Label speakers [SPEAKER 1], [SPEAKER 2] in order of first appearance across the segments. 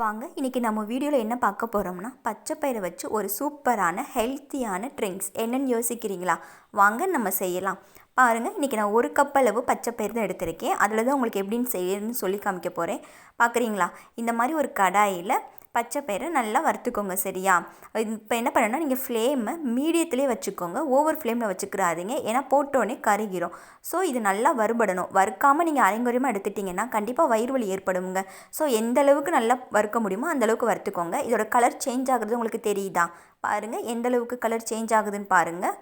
[SPEAKER 1] வாங்க இன்றைக்கி நம்ம வீடியோவில் என்ன பார்க்க போகிறோம்னா பச்சை பயிரை வச்சு ஒரு சூப்பரான ஹெல்த்தியான ட்ரிங்க்ஸ். என்னென்னு யோசிக்கிறீங்களா? வாங்க நம்ம செய்யலாம். பாருங்கள் இன்றைக்கி நான் ஒரு கப் அளவு பச்சை பயிர் தான் எடுத்திருக்கேன். அதில் தான் உங்களுக்கு எப்படின்னு செய்யணும்னு சொல்லி காமிக்க போகிறேன் பார்க்குறீங்களா இந்த மாதிரி ஒரு கடாயில் பச்சை பயிரை நல்லா வறுத்துக்கோங்க சரியா? இப்போ என்ன பண்ணணும்னா நீங்கள் ஃப்ளேமை மீடியத்துலேயே வச்சுக்கோங்க. ஓவர் ஃப்ளேமில் வச்சுக்கிறாதீங்க. ஏன்னா போட்டோன்னே கருகிரும். ஸோ இது நல்லா வறுபடணும். வறுக்காமல் நீங்கள் அரைங்குறையமாக எடுத்துட்டிங்கன்னா கண்டிப்பாக வயிறு வலி ஏற்படுங்க ஸோ எந்த அளவுக்கு நல்லா வறுக்க முடியுமோ அந்த அளவுக்கு வறுத்துக்கோங்க. இதோட கலர் சேஞ்ச் ஆகுறது உங்களுக்கு தெரியுதா? பாருங்கள் எந்த அளவுக்கு கலர் சேஞ்ச் ஆகுதுன்னு பாருங்கள்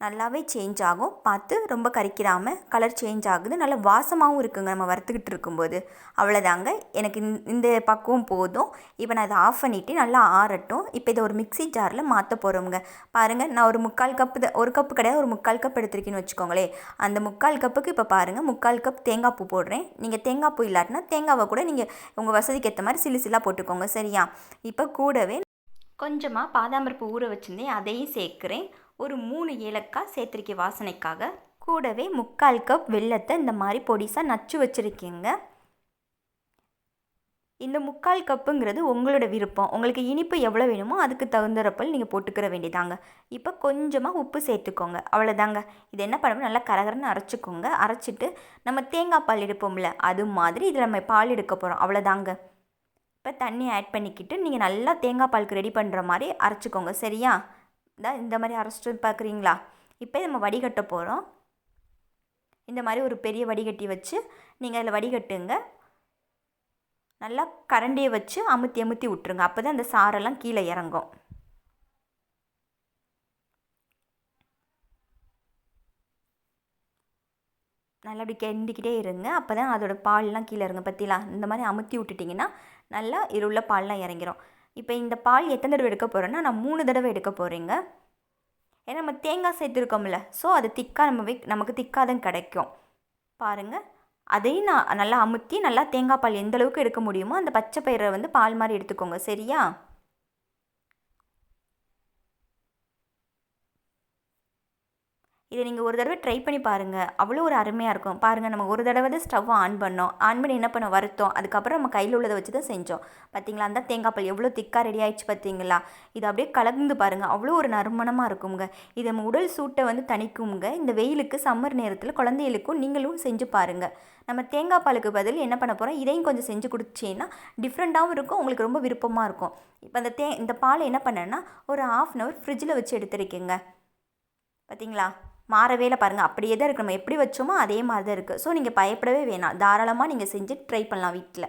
[SPEAKER 1] நல்லாவே சேஞ்ச் ஆகும். பார்த்து ரொம்ப கறிக்கிறாமல் கலர் சேஞ்ச் ஆகுது. நல்ல வாசமாகவும் இருக்குங்க. நம்ம வறுத்துக்கிட்டு இருக்கும்போது. அவ்வளோதாங்க எனக்கு இந்த பக்குவம் போதும். இப்போ நான் இதை ஆஃப் பண்ணிவிட்டு நல்லா ஆறட்டும். இப்போ இதை ஒரு மிக்சி ஜாரில் மாற்ற போகிறோங்க பாருங்கள் நான் ஒரு முக்கால் கப்பு ஒரு கப்பு கிடையாது. ஒரு முக்கால் கப் எடுத்துருக்கேன்னு வச்சுக்கோங்களேன். அந்த முக்கால் கப்புக்கு இப்போ பாருங்கள் முக்கால் கப் தேங்காய் பூ போடுறேன். நீங்கள் தேங்காய் பூ இல்லாட்டினா தேங்காவை கூட நீங்கள் உங்கள் வசதிக்கு ஏற்ற மாதிரி சிலு சிலாக போட்டுக்கோங்க. சரியா? இப்போ கூடவே கொஞ்சமாக பாதாம்பருப்பு ஊற வச்சுருந்தேன். அதையும் சேர்க்குறேன். ஒரு மூணு ஏலக்காய் சேர்த்துருக்கி வாசனைக்காக. கூடவே முக்கால் கப் வெள்ளத்தை இந்த மாதிரி பொடிசாக நச்சு வச்சுருக்கீங்க. இந்த முக்கால் கப்புங்கிறது உங்களோட விருப்பம். உங்களுக்கு இனிப்பு எவ்வளோ வேணுமோ அதுக்கு தகுந்தரப்பல் நீங்கள் போட்டுக்கிற வேண்டியதாங்க. இப்போ கொஞ்சமாக உப்பு சேர்த்துக்கோங்க. அவ்வளோதாங்க இது என்ன பண்ணணும்? நல்லா கரகரன்னு அரைச்சிக்கோங்க. அரைச்சிட்டு நம்ம தேங்காய் பால் எடுப்போம்ல அது மாதிரி இதில் நம்ம பால் எடுக்க போகிறோம் அவ்வளோதாங்க இப்போ தண்ணி ஆட் பண்ணிக்கிட்டு நீங்கள் நல்லா தேங்காய் பாலுக்கு ரெடி பண்ணுற மாதிரி அரைச்சிக்கோங்க. சரியா? இந்த இந்த மாதிரி அரைச்சிட்டு பார்க்குறீங்களா? இப்போ நம்ம வடிகட்ட போகிறோம் இந்த மாதிரி ஒரு பெரிய வடிகட்டி வச்சு நீங்கள் அதில் வடிகட்டுங்க. நல்லா கரண்டியை வச்சு அமுத்தி அமுத்தி விட்ருங்க அப்போ தான் அந்த சாரெல்லாம் கீழே இறங்கும். நல்லா அப்படி கிண்டிக்கிட்டே இருங்க. அப்போ தான் அதோடய பால்லாம் கீழே இறங்க பற்றிலாம் இந்த மாதிரி அமுத்தி விட்டுட்டிங்கன்னா நல்லா இருள பால்லாம் இறங்கிரும். இப்போ இந்த பால் எத்தனை தடவை எடுக்க போகிறேன்னா நான் மூணு தடவை எடுக்க போகிறேங்க ஏன்னா நம்ம தேங்காய் சேர்த்துருக்கோம்ல ஸோ அது திக்காக நம்ம நமக்கு திக்காக தான் கிடைக்கும். பாருங்கள் அதையும் நான் நல்லா அமுத்தி நல்லா தேங்காய் பால் எந்த அளவுக்கு எடுக்க முடியுமோ அந்த பச்சை பயிரை வந்து பால் மாதிரி எடுத்துக்கோங்க சரியா? இதை நீங்கள் ஒரு தடவை ட்ரை பண்ணி பாருங்கள் அவ்வளோ ஒரு அருமையாக இருக்கும். பாருங்கள் நம்ம ஒரு தடவை தான் ஸ்டவ் ஆன் பண்ணோம். ஆன் பண்ணி என்ன பண்ணோம்? வருத்தோம் அதுக்கப்புறம் நம்ம கையில் உள்ளதை வச்சு தான் செஞ்சோம். பார்த்தீங்களா அந்த தேங்காய் பால் எவ்வளோ திக்காக ரெடி ஆயிடுச்சு பார்த்தீங்களா இது அப்படியே கலந்து பாருங்கள் அவ்வளோ ஒரு நறுமணமாக இருக்குங்க. இது நம்ம உடல் சூட்டை வந்து தணிக்குங்க. இந்த வெயிலுக்கு சம்மர் நேரத்தில் குழந்தைகளுக்கும் நீங்களும் செஞ்சு பாருங்கள் நம்ம தேங்காய் பாலுக்கு பதில் என்ன பண்ண போகிறோம் இதையும் கொஞ்சம் செஞ்சு கொடுத்தீங்கன்னா டிஃப்ரெண்ட்டாகவும் இருக்கும். உங்களுக்கு ரொம்ப விருப்பமாக இருக்கும். இப்போ அந்த தே இந்த பாலை என்ன பண்ணேன்னா ஒரு ஆஃப் அன் ஹவர் ஃப்ரிட்ஜில் வச்சு எடுத்துருக்கேங்க. பார்த்தீங்களா மாறவே இல்லை பாருங்கள் அப்படியே தான் இருக்குது நம்ம எப்படி வச்சோமோ அதே மாதிரி தான் இருக்குது ஸோ நீங்கள் பயப்படவே வேணாம். தாராளமாக நீங்கள் செஞ்சு ட்ரை பண்ணலாம் வீட்டில்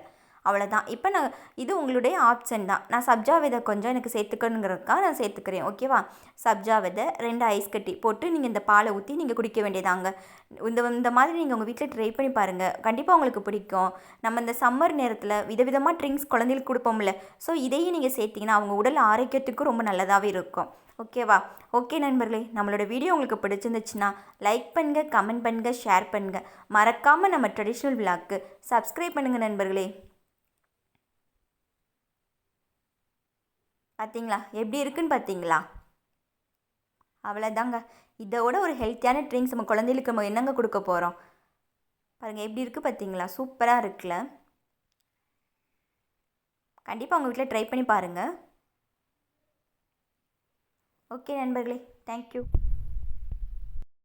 [SPEAKER 1] அவ்வளோதான் இப்போ நான் இது உங்களுடைய ஆப்ஷன் தான். நான் சப்ஜா விதை கொஞ்சம் எனக்கு சேர்த்துக்கணுங்கிறதுக்காக நான் சேர்த்துக்கிறேன். ஓகேவா சப்ஜா விதை ரெண்டு ஐஸ் கட்டி போட்டு நீங்கள் இந்த பாலை ஊற்றி நீங்கள் குடிக்க வேண்டியதாங்க. இந்த இந்த மாதிரி நீங்கள் உங்கள் வீட்டில் ட்ரை பண்ணி பாருங்கள் கண்டிப்பாக உங்களுக்கு பிடிக்கும். நம்ம இந்த சம்மர் நேரத்தில் விதவிதமாக ட்ரிங்க்ஸ் குழந்தைகளுக்கு கொடுப்போம்ல. ஸோ இதையும் நீங்கள் சேர்த்திங்கன்னா அவங்க உடல் ஆரோக்கியத்துக்கும் ரொம்ப நல்லதாகவே இருக்கும். ஓகேவா ஓகே நண்பர்களே நம்மளோட வீடியோ உங்களுக்கு பிடிச்சிருந்துச்சுன்னா லைக் பண்ணுங்கள் கமெண்ட் பண்ணுங்கள் ஷேர் பண்ணுங்கள் மறக்காமல் நம்ம ட்ரெடிஷ்னல் விழாக்கு சப்ஸ்கிரைப் பண்ணுங்கள் நண்பர்களே. பார்த்தீங்களா எப்படி இருக்குன்னு பார்த்தீங்களா அவ்வளோதாங்க இதோட ஒரு ஹெல்த்தியான ட்ரிங்க்ஸ் நம்ம குழந்தைகளுக்கு நம்ம என்னங்க கொடுக்க போகிறோம் பாருங்கள் எப்படி இருக்குது பார்த்தீங்களா சூப்பராக இருக்குல்ல? கண்டிப்பாக உங்கள் வீட்டில் ட்ரை பண்ணி பாருங்கள் ஓகே நண்பர்களே தேங்க்யூ